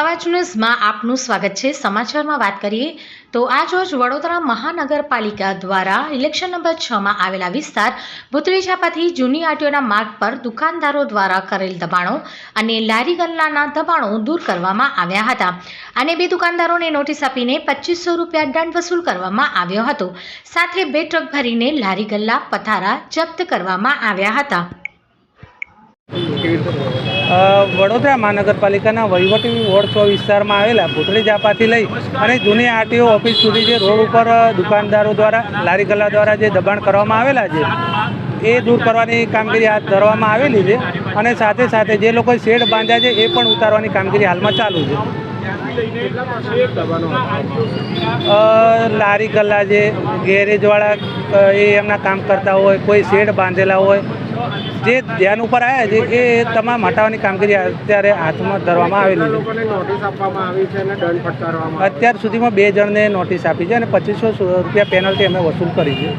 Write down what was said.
અવાજ ન્યૂઝમાં આપનું સ્વાગત છે. સમાચારમાં વાત કરીએ તો આજ રોજ વડોદરા મહાનગરપાલિકા દ્વારા ઇલેક્શન નંબર છમાં આવેલા વિસ્તાર ભૂતળી છાપાથી જૂની આટીઓના માર્ગ પર દુકાનદારો દ્વારા કરેલ દબાણો અને લારી ગલ્લાના દબાણો દૂર કરવામાં આવ્યા હતા. અને બે દુકાનદારોને નોટિસ આપીને પચીસો રૂપિયા દંડ વસૂલ કરવામાં આવ્યો હતો. સાથે બે ટ્રક ભરીને લારી ગલ્લા પથારા જપ્ત કરવામાં આવ્યા હતા. વડોદરા મહાનગરપાલિકાના વહીવટી વોર્ડ સો વિસ્તારમાં આવેલા ભૂતળી જાપાથી લઈ અને જૂની આરટીઓ ઓફિસ સુધી જે રોડ ઉપર દુકાનદારો દ્વારા, લારી ગલ્લા દ્વારા જે દબાણ કરવામાં આવેલા છે, એ દૂર કરવાની કામગીરી હાથ ધરવામાં આવેલી છે. અને સાથે સાથે જે લોકોએ શેડ બાંધ્યા છે એ પણ ઉતારવાની કામગીરી હાલમાં ચાલુ છે લારી ગલ્લા છે ગેરેજવાળા એ એમના કામ કરતા હોય કોઈ શેડ બાંધેલા હોય જે ધ્યાન ઉપર આવ્યા છે એ તમામ હટાવવાની કામગીરી અત્યારે હાથમાં ધરવામાં આવેલી છે. અત્યાર સુધીમાં બે જણને નોટિસ આપી છે અને પચીસો રૂપિયા પેનલ્ટી અમે વસૂલ કરી છે